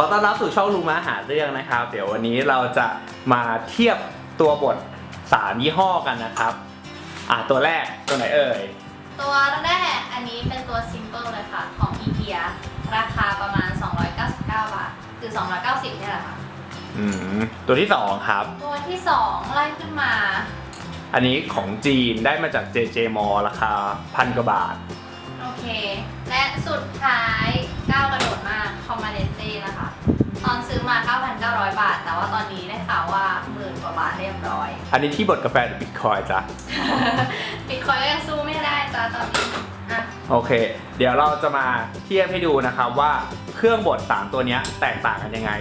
อต้อนรับสู่ช่องลุงม้าหาเรื่องนะครับ เดี๋ยววันนี้เราจะมาเทียบตัวบทสามยี่ห้อกันนะครับ อะตัวแรกตัวไหนเอ่ย ตัวแรกอันนี้เป็นตัว simple เลยค่ะ ของ IKEA ราคาประมาณ 299 บาท คือ 290เนี่ยแหละค่ะ อืม ตัวที่สองครับ ตัวที่ 2 ไล่ขึ้นมา อันนี้ของจีนได้มาจาก JJ m a l l ราคาพันกว่าบาท โอเค และสุดท้ายก้าวกระโดด ตอนซื้อมา 9,900 บาท แต่ว่าตอนนี้ได้ข่าวว่าหมื่นกว่าบาทเรียบร้อย อันนี้ที่บดกาแฟหรือบิตคอยจ้ะ บิตคอยก็ยังสู้ไม่ได้จ้าตอนนี้อะโอเค เดี๋ยวเราจะมาเทียบให้ดูนะครับว่าเครื่องบด3ตัวเนี้ยแตกต่างกันยังไง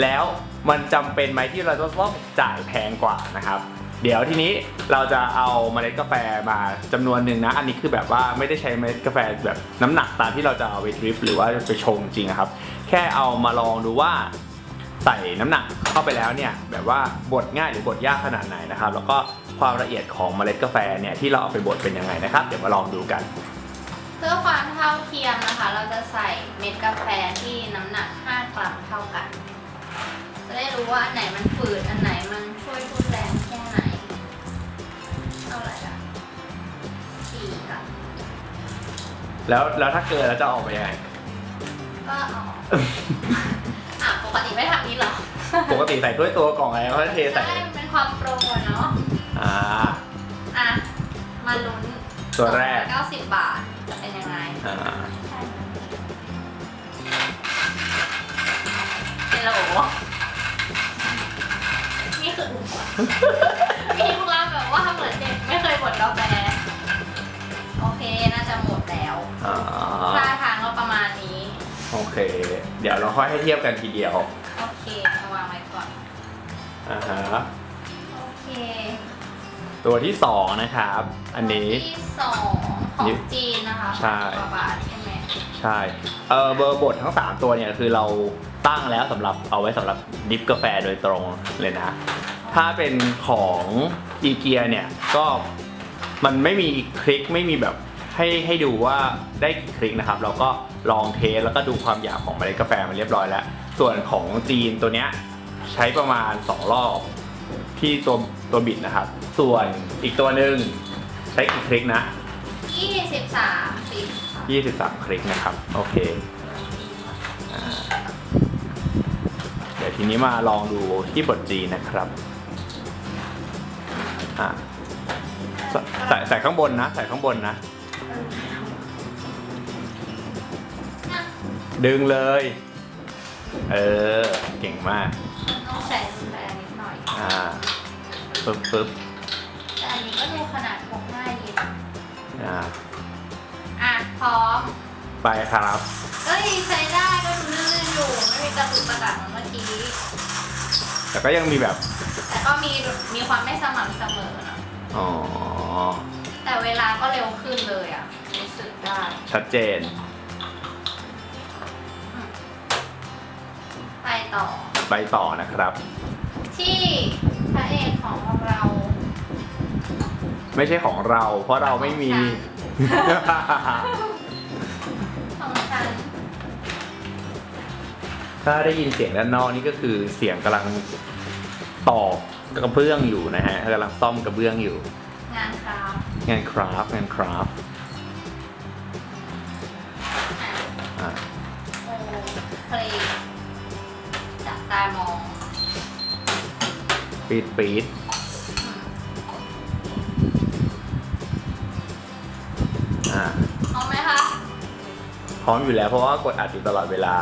แล้วมันจำเป็นไหมที่เราจะต้องจ่ายแพงกว่านะครับ เดี๋ยวทีนี้เราจะเอาเมล็ดกาแฟมาจำนวนหนึ่งนะ อันนี้คือแบบว่าไม่ได้ใช้เมล็ดกาแฟแบบน้ำหนักตามที่เราจะเอาไปดริปหรือว่าไปชงจริงนะครับ แค่เอามาลองดูว่าใส่น้ำหนักเข้าไปแล้วเนี่ยแบบว่าบดง่ายหรือบดยากขนาดไหนนะครับ แล้วก็ความละเอียดของเมล็ดกาแฟเนี่ยที่เราเอาไปบดเป็นยังไงนะครับ เดี๋ยวมาลองดูกัน เพื่อความเท่าเทียมนะคะ เราจะใส่เม็ดกาแฟที่น้ำหนัก 5 กรัมเท่ากัน จะได้รู้ว่าอันไหนมันฝืดอันไหนมันช่วยทุ่นแรงแค่ไหนเท่าไหร่อะสี่ค่ะแล้วแล้วถ้าเกินแล้วจะออกมายังไง ก็เอาอะปกติไม่ทำนี้หรอปกติใส่ถ้วยตัวกล่องอะไรเขาจะเทใส่ ใช่มันเป็นความโปรเนาะ อ่า อะ มาลุ้นตัวแรก 90 บาท จะเป็นยังไงอ่าเป็นโหลนี่คือมีความแบบว่าเหมือนเด็กไม่เคยบดกาแฟโอเค น่าจะหมดแล้วอ่าท่าทางก็ประมาณนี้ โอเค เดี๋ยวเราค่อยให้เทียบกันทีเดียวโอเคเอาวางไว้ก่อน อ่าฮะโอเคตัวที่สองนะครับ อันนี้ตัวที่สองของจีนนะคะใช่กว่าบาทใช่ไหมใช่เออเบอร์บดทั้ง 3 ตัวเนี่ยคือเราตั้งแล้วสำหรับเอาไว้สำหรับดิฟกาแฟโดยตรงเลยนะ ถ้าเป็นของอีเกียเนี่ยก็มันไม่มีคลิกไม่มีแบบ ให้ให้ดูว่าได้กี่คลิกนะครับ เราก็ลองเทสแล้วก็ดูความหยาบของเมล็ดกาแฟมันเรียบร้อยแล้ว ส่วนของจีนตัวเนี้ยใช้ประมาณ 2 รอบที่ตัวตัวบิดนะครับ ส่วนอีกตัวหนึ่งใช้กี่คลิกนะยี่สิบสามสิบค่ะ23 คลิกนะครับ โอเคอ่าเดี๋ยวทีนี้มาลองดูที่บทจีนนะครับอ่าใส่ใส่ใส่ข้างบนนะ ใส่ข้างบนนะน่ะ ดึงเลย เออ เก่งมากมันต้องใส่แรงนิดหน่อย อ่าปึ๊บปึ๊บแต่อันนี้ก็ดูขนาดพกง่ายดีนะอ่า อะ พร้อม ไปครับ เอ้ยใช้ได้ก็ดูลื่นๆอยู่ ไม่มีกระตุกกระดักเหมือนเมื่อกี้ แต่ก็ยังมีแบบ แต่ก็มีมีความไม่สม่ำเสมอนะอ๋อ แต่เวลาก็เร็วขึ้นเลยอะรู้สึกได้ชัดเจน ไปต่อ ไปต่อนะครับ ที่พระเอกของเราไม่ใช่ของเรา เพราะเราไม่มี ของฉันถ้าได้ยินเสียงด้านนอกนี่ก็คือเสียงกำลังตอกกระเบื้องอยู่นะฮะกำลังซ่อมกระเบื้องอยู่ งานครับ งานคราฟต์งานคราฟต์อะอะโอ้เพลงจับตามองปีดปีดอืมอ่าเอาไหมคะ พร้อมอยู่แล้วเพราะว่ากดอัดอยู่ตลอดเวลา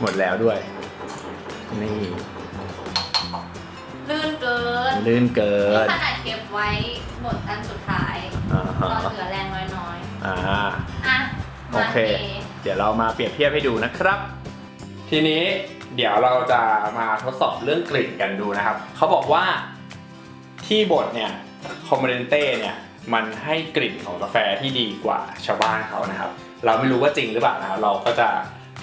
หมดแล้วด้วย นี่ลื่นเกินลื่นเกินี่นขนาดเก็บไว้บทอันสุดท้ายอ่าตฮะอนเหลือแรงน้อยอ่า ๆ อะ โอมาเคเทเดี๋ยวเรามาเปรียบเทียบให้ดูนะครับ ทีนี้เดี๋ยวเราจะมาทดสอบเรื่องกลิ่นกันดูนะครับ เขาบอกว่าที่บดเนี่ยคอมเมนเต้เนี่ยมันให้กลิ่นของกาแฟที่ดีกว่าชาวบ้านเขานะครับ เราไม่รู้ว่าจริงหรือเปล่านะครับเราก็จะ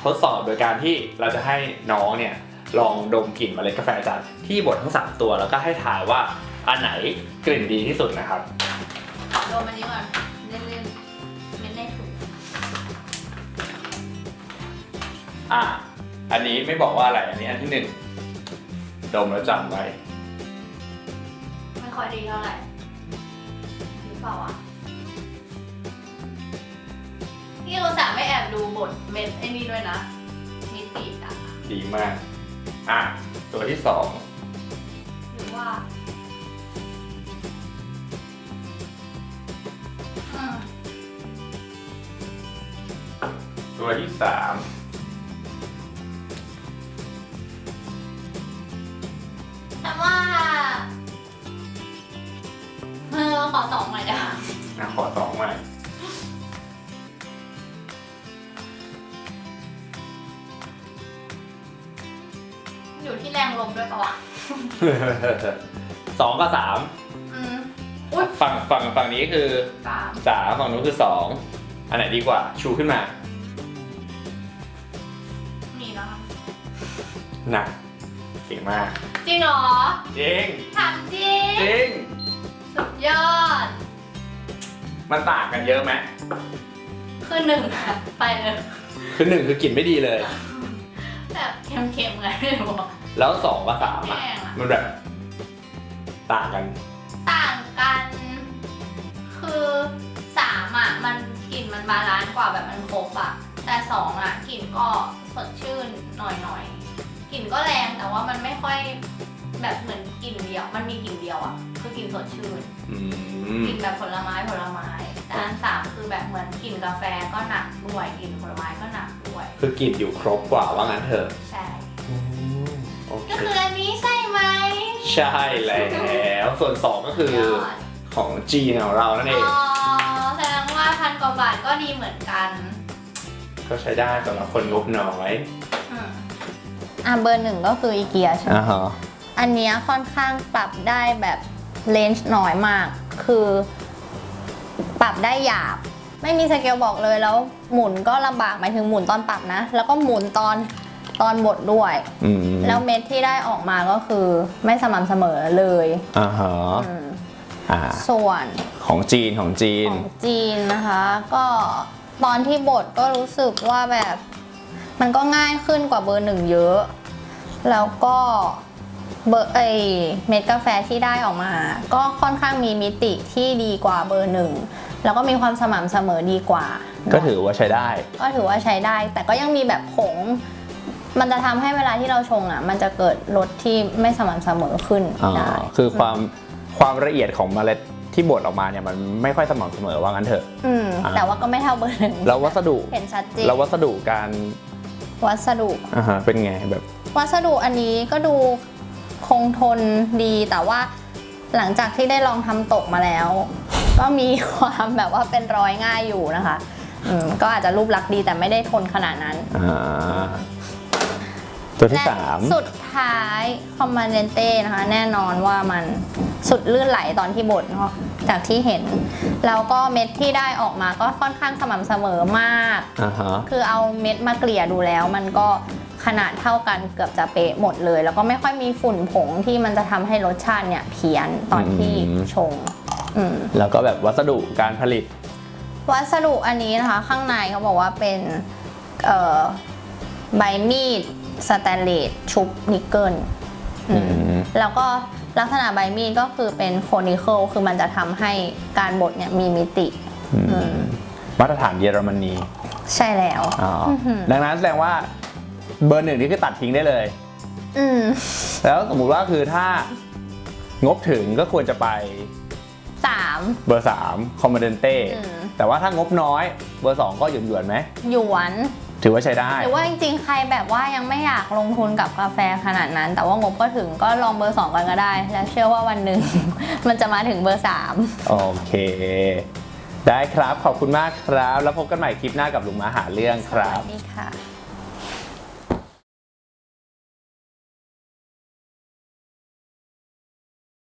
ทดสอบโดยการที่เราจะให้น้องเนี่ยลองดมกลิ่นเมล็ดกาแฟจากที่บดทั้งสามตัว แล้วก็ให้ทายว่าอันไหนกลิ่นดีที่สุดนะครับโดมอันนี้ก่อนเล่นๆไม่ได้ถูกอะอันนี้ไม่บอกว่าอะไรอันนี้อันที่หนึ่งดมแล้วจำไว้ ไม่ค่อยดีเท่าไหร่หรือเปล่าวะพี่อุตส่าห์ไม่แอบ ดูบทเม็ดไอ้นี่ด้วยนะมิติอะดีมาก อะ ตัวที่สองหรือว่าอืมตัวที่สามแต่ว่าเออขอสองหน่อยจ้ะอะขอสองใหม่อ สองกับสามอืมอุ๊ยฝั่งฝั่งฝั่งนี้คือสามสามฝั่งนู้นคือสองอันไหนดีกว่า ชูขึ้นมานี่แล้วค่ะหนักเก่งมาก จริงเหรอจริง ถามจริง จริง สุดยอด มันต่างกันเยอะไหมคือหนึ่งอะไปเลย คือหนึ่งคือกลิ่นไม่ดีเลย แบบเค็มๆไงไม่รู้อะ แล้วสองกับสามอะแย่อะมันแบบ ต่างกัน ต่างกัน คือสามอะมันกลิ่นมันบาลานซ์กว่าแบบมันครบอะ แต่สองอะกลิ่นก็สดชื่นหน่อยๆกลิ่นก็แรงแต่ว่ามันไม่ค่อยแบบเหมือนกลิ่นเดียว มันมีกลิ่นเดียวอะ คือกลิ่นสดชื่น อืม กลิ่นแบบผลไม้ผลไม้ แต่อันสามคือแบบเหมือนกลิ่นกาแฟก็หนักด้วยกลิ่นผลไม้ก็หนักด้วยคือกลิ่นอยู่ครบกว่าว่างั้นเถอะ ใช่ โอเค ก็คืออันนี้ใช่ไหมใช่แล้ว ส่วนสองก็คือยอดของจีนของเรานั่นเอง อ๋อแสดงว่าพันกว่าบาทก็ดีเหมือนกันก็ใช้ได้สำหรับคนงบน้อยอืมอะเบอร์หนึ่งก็คืออีเกียใช่ไหมอ่าฮะอันเนี้ยค่อนข้างปรับได้แบบเลนจ์น้อยมาก คือปรับได้หยาบ ไม่มีสเกลบอกเลยแล้วหมุนก็ลำบากหมายถึงหมุนตอนปรับนะ แล้วก็หมุนตอน ตอนบดด้วย อืมแล้วเม็ดที่ได้ออกมาก็คือไม่สม่ำเสมอเลยอ่าฮะอืมอ่าส่วนของจีนของจีน ของจีนนะคะ ก็ตอนที่บดก็รู้สึกว่าแบบ มันก็ง่ายขึ้นกว่าเบอร์หนึ่งเยอะ แล้วก็เบอร์ไอเม็ดกาแฟที่ได้ออกมา ก็ค่อนข้างมีมิติที่ดีกว่าเบอร์หนึ่งแล้วก็มีความสม่ำเสมอดีกว่า ก็ถือว่าใช้ได้ ก็ถือว่าใช้ได้ แต่ก็ยังมีแบบผง มันจะทำให้เวลาที่เราชงอะ มันจะเกิดรสที่ไม่สม่ำเสมอขึ้นอ๋อได้ คือความความละเอียดของเมล็ดที่บดออกมาเนี่ยมันไม่ค่อยสม่ำเสมอว่างั้นเถอะ อืม อ่า แต่ว่าก็ไม่เท่าเบอร์หนึ่งแล้ววัสดุเห็นชัดเจนแล้ววัสดุการวัสดุ อ่าฮะเป็นไงแบบ วัสดุอันนี้ก็ดูคงทนดีแต่ว่าหลังจากที่ได้ลองทำตกมาแล้ว ก็มีความแบบว่าเป็นรอยง่ายอยู่นะคะอืมก็อาจจะรูปลักษณ์ดีแต่ไม่ได้ทนขนาดนั้น อ่า ตัวที่และสามสุดท้ายคอมมานเดนเต้นะคะ แน่นอนว่ามันสุดลื่นไหลตอนที่บดเนาะจากที่เห็น แล้วก็เม็ดที่ได้ออกมาก็ค่อนข้างสม่ำเสมอมาก อ่าฮะคือเอาเม็ดมาเกลี่ยดูแล้ว มันก็ขนาดเท่ากันเกือบจะเป๊ะหมดเลย แล้วก็ไม่ค่อยมีฝุ่นผงที่มันจะทำให้รสชาติเนี่ยเพี้ยนตอนที่ชง อืม แล้วก็แบบวัสดุการผลิต วัสดุอันนี้นะคะ ข้างในเขาบอกว่าเป็นเอ่อใบมีด สแตนเลสชุบนิกเกิลอืมอืมแล้วก็ลักษณะใบมีดก็คือเป็นโคนิเคิลคือมันจะทำให้การบดเนี่ยมีมิติอืมอืมมาตรฐานเยอรมนีใช่แล้วอ๋อออหือดังนั้นแสดงว่าเบอร์หนึ่งนี่คือตัดทิ้งได้เลยอืมแล้วสมมุติว่าคือถ้างบถึงก็ควรจะไปสามเบอร์3คอมมานเดนเต้อืมแต่ว่าถ้างบน้อย เบอร์2ก็หยวนหยวนๆไหมหยวน ถือว่าใช้ได้ หรือว่าจริงๆ ใครแบบว่ายังไม่อยากลงทุนกับกาแฟขนาดนั้น แต่ว่างบก็ถึงก็ลองเบอร์ 2 กันก็ได้ แล้วเชื่อว่าวันหนึ่ง มันจะมาถึงเบอร์ 3 โอเค ได้ครับขอบคุณมากครับ แล้วพบกันใหม่คลิปหน้ากับลุงมาหาเรื่องสครับวัสดีค่ะ